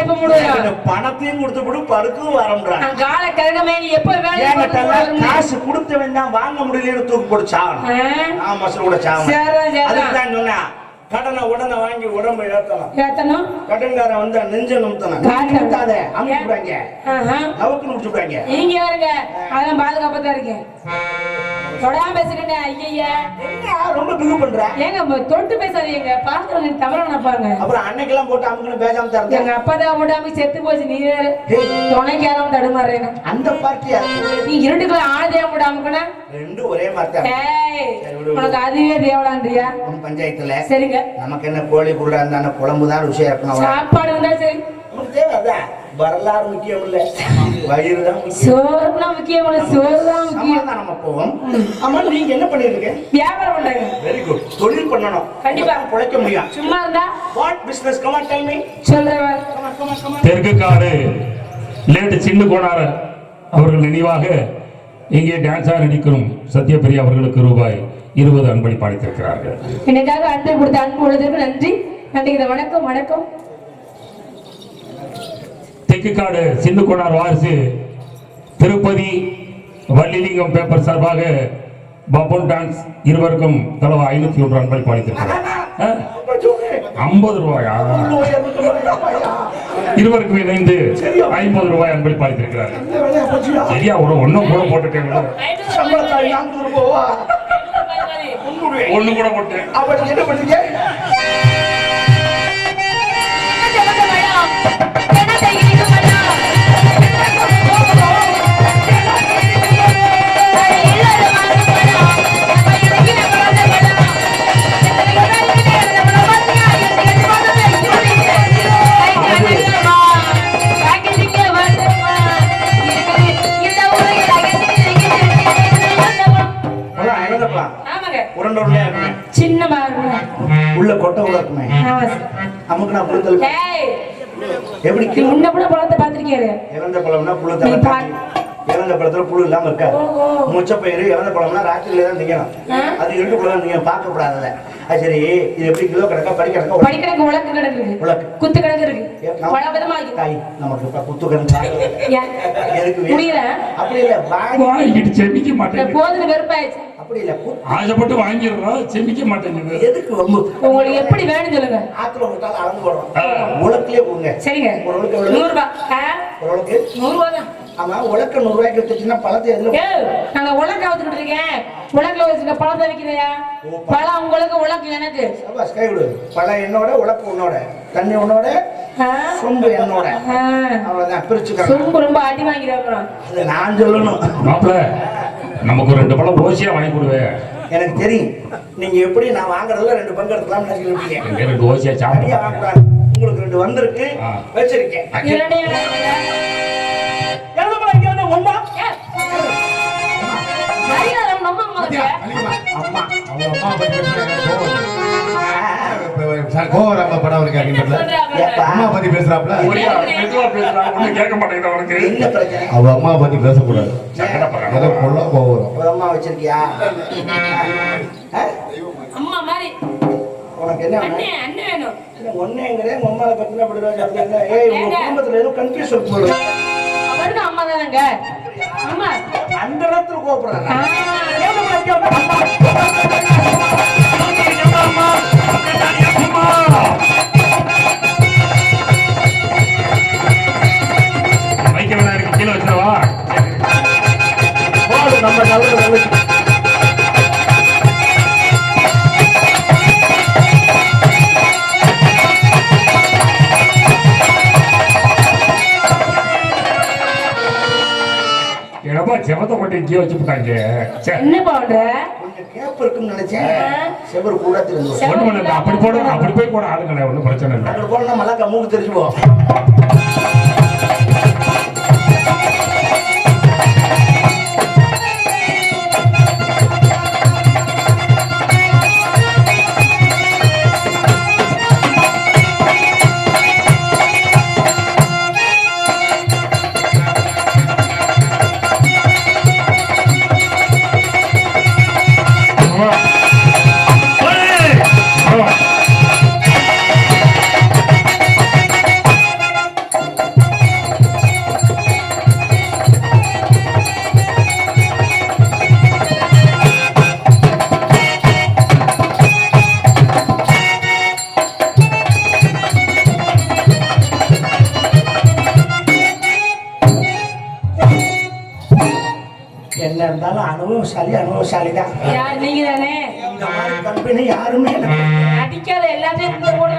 எப்ப பணத்தையும் கொடுத்து விடு படுக்கவும் வரம்ன்றான் கால கிழமை நீ எப்ப வேலை காசு கொடுத்தவன் தான் வாங்க முடியலன்னு தூக்கு போட்டு நான் மசூல் கூட தான் சொன்னேன். கடனை உடனே வாங்கி உடம்பை ஏத்தணும். ஏத்தணும்? கடன்காரன் வந்து நெஞ்ச நிமித்தணும் காட்டு. நிமித்தாத அமுக்கி விடுவாங்க ஆஹா. நவுக்கு நிமிச்சு விடுவாங்க நீங்க யாருங்க? அதெல்லாம் பாதுகாப்பா தான் இருக்கேன். தொடாம பேசுறேன் ஐயா என்ன ரொம்ப பிகு பண்ற? ஏங்க தொட்டு பேசாதீங்க. பாக்குறவங்க தவற நினைப்பாங்க. அப்புறம் அன்னைக்கெல்லாம் போட்டு அமுக்குன்னு பேசாம தரேன் எங்க அப்பா தான் விடாம செத்து போச்சு நீ வேற. தடுமாறேன் அந்த பார்ட்டியா? நீ இருட்டுக்குள்ள ஆனதே விடாமக்குனா ரெண்டும் ஒரே மாதிரி உனக்கு அதுவே தேவலான்றியா? நம்ம பஞ்சாயத்துல சரிங்க. நமக்கு என்ன கோழி குருடா இருந்தா குழம்பு தான் ருசியா இருக்கணும். சாப்பாடு இருந்தா சரி. தேவை வரலாறு முக்கியம் இல்ல வயிறு தான் முக்கியம். சோறுனா முக்கியம் இல்ல சோறு தான் முக்கியம். நம்ம போவோம் ஆமா நீங்க என்ன பண்ணிருக்கீங்க? வியாபாரம் பண்றாங்க. வெரி குட் தொழில் பண்ணணும். கண்டிப்பா. பிழைக்க முடியும். சும்மா இருந்தா? What business come on tell me சொல்றேன் கமான் தெற்குக்காடு லேட்டு சின்ன கோணார் அவர்கள் நினைவாக இங்கே டான்ஸா நடிக்கும் சத்யபிரியா அவர்களுக்கு ரூபாய் இருபது அன்பளிப்பு அளித்திருக்கிறார்கள். எனக்காக அன்பை கொடுத்த அன்பு உள்ளதற்கு நன்றி. நன்றி வணக்கம் வணக்கம். தெற்குக்காடு சிந்து கோணார் வாரிசு திருப்பதி வள்ளிலிங்கம் பேப்பர் சார்பாக பப்பன் டான்ஸ் இருவருக்கும் தலவா ஐநூத்தி ஒன்று அன்பளிப்பு அளித்திருக்கிறார். ஐம்பது ரூபாயா? இருவருக்கும் இணைந்து ஐம்பது ரூபாய் அன்பளிப்பு அளித்திருக்கிறார்கள் சரியா ஒரு ஒன்னும் கூட போட்டுட்டேன். ஒண்ணு கூட போட்டேன். உருண்டை உருண்டையா இருக்குமே. சின்ன மாதிரி உள்ள கொட்டை உள்ள இருக்குமே. ஆமா அமுக்கு நான் புழுத்தல் எப்படி முன்ன கூட பழத்தை பார்த்திருக்கியாரு இறந்த பழம்னா புழு இறந்த பழத்துல புழு இல்லாம இருக்காது. ஓஹோ. முச்ச பயிறு இறந்த பழம்னா ராத்திரில தான் திங்கணும். ஆ. அது இருட்டுக்குள்ள நீங்க பார்க்க கூடாதுல்ல அது சரி இது எப்படி கிலோ கிடக்கா படி கிடக்கா படிக்கணக்கு உலக்கு கிடக்கு இருக்கு உலக்கு. குத்து கிடக்கு இருக்கு. பல விதமா இருக்கு தாய் நமக்கு இப்ப குத்து? எதுக்கு? வே- முடியல. அப்படி இல்ல வாங்கி வாங்கிட்டு செமிக்க இந்த மாட்டேங்குது போதுன்னு வெறுப்பாயிடுச்சு. அப்படி இல்ல ஆசைப்பட்டு வாங்கிடுறோம் செமிக்க மாட்டேங்குது. எதுக்கு வம்பு? உங்களுக்கு எப்படி வேணும் சொல்லுங்க. ஆத்துல விட்டாலும் அளந்து போடுறோம். உலக்கிலே கொடுங்க சரிங்க. ஒரு உலக்கு? நூறு ரூபாய்? ஒரு உலக்கு நூறு ரூபாய் தான். ஆமா உலக்க நூறு ரூபாய்க்கு வித்துச்சுன்னா பழத்தை எதுல ஏய், நாங்க உலக்க வச்சுக்கிட்டு இருக்கேன். உலக்கில் வச்சுக்க பழத்தை வைக்கிறையா? பழம் உங்களுக்கு உலக்கு எனக்கு. சபாஸ் கை விடு. பழம் என்னோட உலக்கு உன்னோட. தண்ணி உன்னோட? சொம்பு என்னோட. அவ்வளவுதான் பிரிச்சுக்கலாம் சொம்பு ரொம்ப அடி வாங்கிடுறோம் அது நான் சொல்லணும். மாப்பிள நமக்கு ரெண்டு பழம் ஓசியா வாங்கி கொடுவேன் எனக்கு தெரியும். நீங்க எப்படி நான் வாங்குறதுல ரெண்டு பங்கு எடுக்கலாம்னு நினைச்சிருப்பீங்க ரெண்டு ஓசியா உங்களுக்கு ரெண்டு வந்திருக்கு. வச்சிருக்கேன். பேசுறாங்க. கோவராம படம் அப்படின்றதுல ஏப்பா. அம்மா பத்தி பேசுறாப்ல? கேட்க மாட்டேங்குது அவனுக்கு. அவ அம்மா பத்தி பேசக்கூடாது. ஏதோ கொள்ள கோவரம் அம்மா வச்சிருக்கியா? அம்மா மாதிரி. உனக்கு என்ன ஒன்னேங்கிறேன் உங்க அம்மாவை பத்தின அப்படி தான் சொல்றீங்க. ஏய் உங்க குடும்பத்துல ஏதோ கன்ஃபியூஷன் போடுது தானங்க அம்மா அந்த இடத்துல கோபப்படுறாங்க. என்னப்பா செவத்தை போட்டு இங்கே வச்சுட்டாங்க என்ன பண்ற? கேப் நினைச்சேன். செவர் கூட தெரிஞ்சு அப்படி போடுறோம் அப்படி போய் கூட ஆளுங்களே ஒன்றும் பிரச்சனை இல்லை. அங்கே போனால் மல்லாக்கா மூக்கு தெரிஞ்சுவோம் அனுபவசாலி அனுபவசாலி தான் யார் நீங்க தானே இந்த மாதிரி கம்பெனி யாருமே அடிக்காத எல்லாத்தையும் இந்த போடுற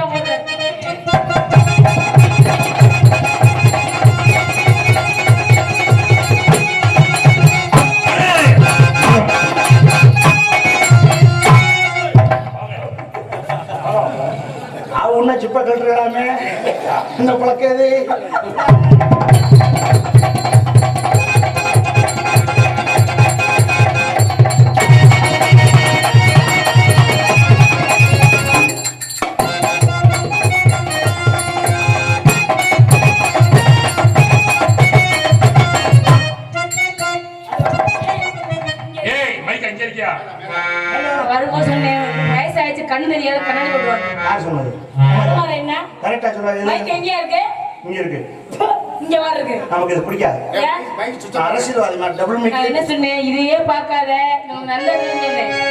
சிப்ப கட்டுறாமே இந்த பழக்கம் இருக்கியா? வரும்போது சொன்னேன் வயசாயிடுச்சு கண்ணு தெரியாத கண்ணாடி போட்டுருவாங்க சொன்னது? என்ன? கரெக்டா சொல்லாது மைக் எங்கேயா இருக்கு? இங்க இருக்கு. இங்க வர இருக்கு. நமக்கு இது பிடிக்காது? அரசியல்வாதி டபுள் மீட்டிங் என்ன சொன்னேன்? இதையே பார்க்காத. நம்ம நல்லது சொன்னேன்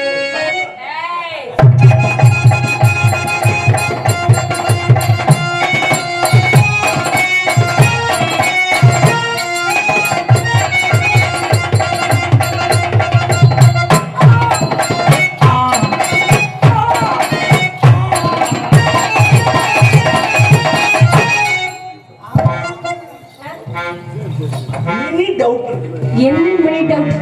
இனி டவுட் இருக்கு என்ன மணி டவுட்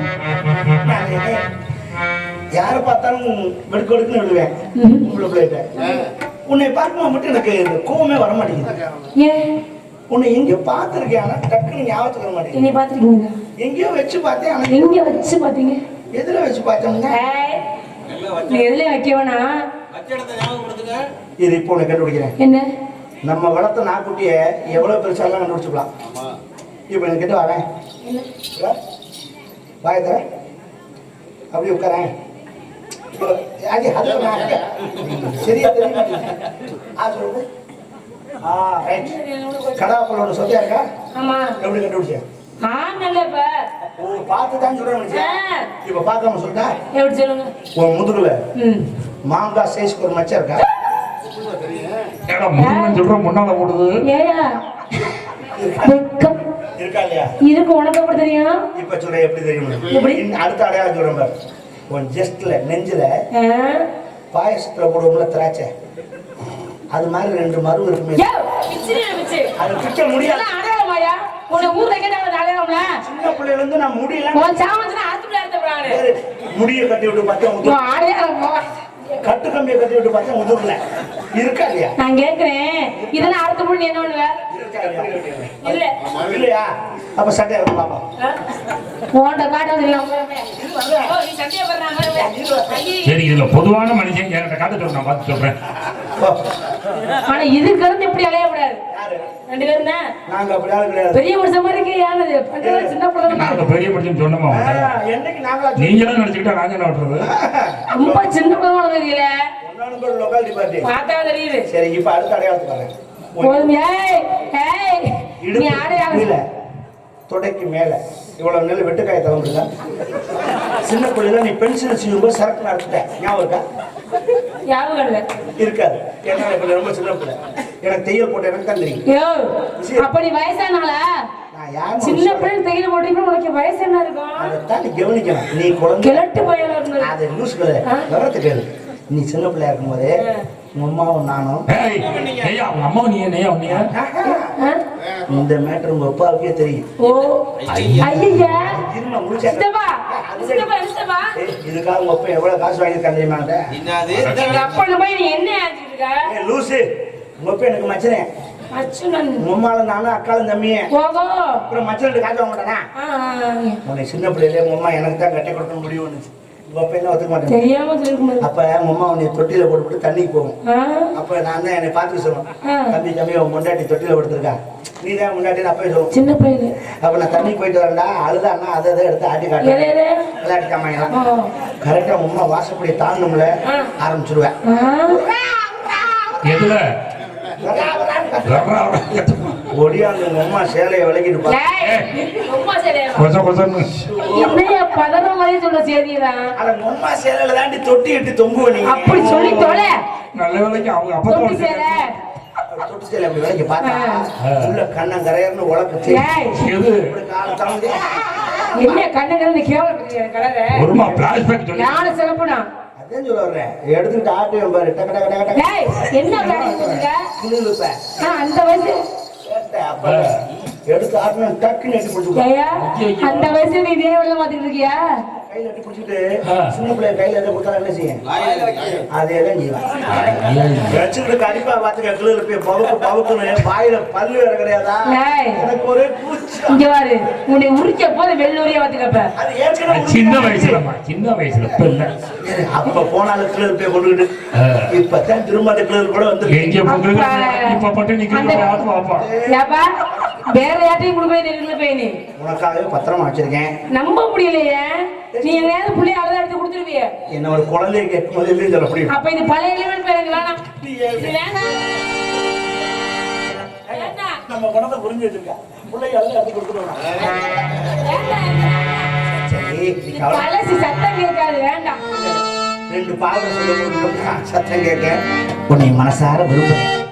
யாரை பார்த்தாலும் வெடுக்கு வெடுக்குன்னு விடுவேன் உங்களை பிள்ளைகிட்ட உன்னை பார்க்கும்போது மட்டும் எனக்கு இந்த கோவமே வர மாட்டேங்குது. ஏன்? உன்னை எங்கேயோ பார்த்துருக்கேன் ஆனால் டக்குன்னு ஞாபகத்துக்கு வர மாட்டேங்குது. என்னை பார்த்துருக்கீங்களா? எங்கேயோ வச்சு பார்த்தேன் ஆனால் எங்க வச்சு பாத்தீங்க எதில் வச்சு பார்த்தோம்னா எதுல வைக்க வேணாம் இது இப்போ உன்னை கண்டுபிடிக்கிறேன். என்ன? நம்ம வளர்த்த நாக்குட்டியை எவ்வளோ பெருசாலாம் கண்டுபிடிச்சிக்கலாம். இப்போ எனக்கு கிட்ட வரேன்? வாய தர அப்படி உட்காரேன். சரியா தெரிய மாட்டேங்குது. ஆ சொல்லுங்க. ஆ ரைட் கடாப்பல் ஒன்று சொத்தியா இருக்கா? ஆமா. எப்படி கண்டுபிடிச்சேன் ஆமல்ல இப்ப ஓ பார்த்து தான் சொல்றேன் மனுஷன். ஆ, இப்போ பார்க்காம சொல்லிட்டா? எப்படி சொல்லுங்க? உன் முதுகுல ம். மாங்காய் சைஸ்க்கு ஒரு மச்சம் இருக்கா? முன்னால ஓடுது. இருக்கா இல்லையா இதுக்கு உனக்கு எப்படி தெரியும் இப்ப சொல்றேன் எப்படி தெரியும் அடுத்த அடையாளம் சொல்றேன் பாரு உன் ஜஸ்ட்ல நெஞ்சில? பாயசத்துல போடுவோம்ல திராட்சை அது மாதிரி ரெண்டு மருவு இருக்குமே. அது திட்ட முடியாது? உன்னை ஊர்ல கேட்டா அது அடையாளம்ல? சின்ன பிள்ளையில இருந்து நான் முடியல உன் சாமத்துல அறுத்துப்புல அறுத்த பிராணு. முடிய கட்டி விட்டு பார்த்தா போ. கட்டு கம்பியை கட்டி விட்டு பார்த்தா முதுகுல இருக்கா இல்லையா? நான் கேக்குறேன். இதெல்லாம் அறுத்த முடி நீ என்ன பண்ணுவ? இல்ல. இல்லையா? அப்ப சட்டை இருக்கும் பாப்பா. காட்ட இல்ல. ஐயே. சரி இதுல பொதுவான மனுஷன் என்கிட்ட காத்து சொல்றேன் நான் பார்த்து சொல்றேன். ஆனா இதுக்கு இருந்து இப்படி அலைய கூடாது? ரெண்டு பேரும் தான் நாங்க அப்படி ஆளு கிடையாது. பெரிய மனுஷன் மாதிரி இருக்கு யானது பண்றது சின்ன பிள்ளை நாங்க பெரிய மனுஷன் சொன்னோமா? என்னைக்கு நாங்களா நீங்களும் நினைச்சுக்கிட்டா நாங்க என்ன பண்றது ரொம்ப சின்ன பிள்ளை தெரியல பார்த்தா தெரியுது. சரி இப்ப அடுத்த அடையாளத்துக்கு வரேன் போதும். ஏய் ஏய் நீ கீழே, தொடைக்கு மேல. இவ்வளவு நெல் வெட்டுக்காய தவறுதா சின்ன பிள்ளைல நீ பென்சில் செய்யும்போது சரக்கு நடத்திட்ட ஞாபகம் இருக்கா? ஞாபகம் இல்ல. இருக்காது. ஏன்னா இப்ப ரொம்ப சின்ன பிள்ளை. எனக்கு தையல் போட்ட எனக்கு தான் தெரியும். யோ அப்ப நீ வயசானாளா நான் யார் சின்ன பிள்ளை தையல் போட்டீங்கன்னா உனக்கு வயசு என்ன இருக்கும்? அதைத்தான் நீ கவனிக்கணும். நீ குழந்தை. கிழட்டு இருந்தது அதை? விவரத்தை கேளு நீ சின்ன பிள்ளையா இருக்கும்போது உங்க அம்மாவும் நானும். ஐயா உங்க அம்மா நீ என்னையா உன்னைய? இந்த மேட்டர் உங்க அப்பாவுக்கே தெரியும். ஓ ஐயா. இருமா முடிச்சா இதுக்காக உங்க அப்பா எவ்வளவு காசு வாங்கியிருக்கான் தெரியுமா என்கிட்ட? எங்க அப்பா போய் நீ என்ன லூசு. உங்க அப்பா எனக்கு மச்சனே. அச்சுனன் உங்க அம்மாலும் நானும் அக்காலும் தம்பியே. போகோ. அப்புறம் மச்சன்ட்டு காசு வாங்க மாட்டானா? உன்னை சின்ன பிள்ளையிலே உங்க அம்மா எனக்கு தான் கட்டி கொடுக்கணும் முடிவு வந்துச்சு தெரியாம அப்ப அம்மா உன்னை தொட்டியில போட்டு போட்டு தண்ணிக்கு போகும். அப்ப நான் தான் என்னை பார்த்து சொல்லுவேன். தம்பி தம்பி உன் முண்டாட்டி தொட்டியில படுத்திருக்கா. நீ தான் முன்னாடி அப்பவே சொல்லுவோம் சின்ன பையன். அப்ப நான் தண்ணிக்கு போயிட்டு வரேன்டா. அழுதான்னா அதை அதை எடுத்து ஆட்டி எது விளையாட்டு ஆ. கரெக்டா அம்மா வாசப்படி தாண்டணும்ல. ஆரம்பிச்சிருவேன். எதுல? ஒடியாந்து உங்க அம்மா சேலையை? விளக்கிட்டு பதற மாதிரி சொல்ல அட உங்க அம்மா சேலையில தாண்டி தொட்டி இட்டு தொங்குவ நீ அப்படி சொல்லி தொலை. நல்ல வேலைக்கு அவங்க தொட்டி அப்பதான் சேர தொட்டி சேலை அப்படி விலைக்கு பார்த்தா. உள்ள கண்ணம் கரையர்னு உழக்கு ஏய். எது? இப்படி காலை தளர்ந்து என்ன கலரை? ஒருமா யானை சிறப்புனா அதான் சொல்ல வர்றேன் பாரு. டக்கு டக்கு டக்கு டக்கு. டேய் என்ன விளையாடி அந்த வயசு அப்ப. எடுத்து ஆட்டுவேன் டக்குன்னு ஏயா அந்த வயசு நீ இதே விட மாத்திட்டு இருக்கியா? கையில் எட்டி பிடிச்சிட்டு சின்ன பிள்ளை கையில் எதை கொடுத்தா என்ன செய்யும்? அதே தான் செய்வேன். வச்சுக்கிட்டு கண்டிப்பா பார்த்துக்க கிளியில் போய் பவுக்கு பவுக்குன்னு வாயில பல்லு வேற கிடையாதா. எனக்கு ஒரே பூச்சி இங்க பாரு உன்னை உரிக்க போது வெள்ளூரியா பாத்துக்கப்ப சின்ன வயசுலமா சின்ன வயசுல இப்ப இல்ல. அப்ப போனாலும் கிளியில் போய் கொண்டுகிட்டு இப்பதான் திரும்ப அந்த கிளியில் கூட வந்து எங்க இப்ப மட்டும் வேற யார்ட்டையும் கொடுப்பே நெருங்கல போய் நீ. உனக்காகவே பத்திரமா வச்சிருக்கேன். நம்ப முடியலையே. நீ எங்கேயாவது புள்ளைய அழுத எடுத்து கொடுத்துருவிய. என்ன ஒரு குழந்தைய கேட்கும் போது இல்லைன்னு சொல்ல முடியும். அப்ப இது பழைய எலிமெண்ட் பேர் எனக்கு வேணாம் இது வேணாம். வேண்டாம். நம்ம குணத்தை புரிஞ்சு வச்சிருக்க. பிள்ளைங்க எல்லாம் எடுத்து கவலை- பழசு சத்தம் கேட்காது. வேண்டாம். ரெண்டு பாவம் சொல்ல சத்தம் கேட்க உன்னை மனசார விரும்புறேன்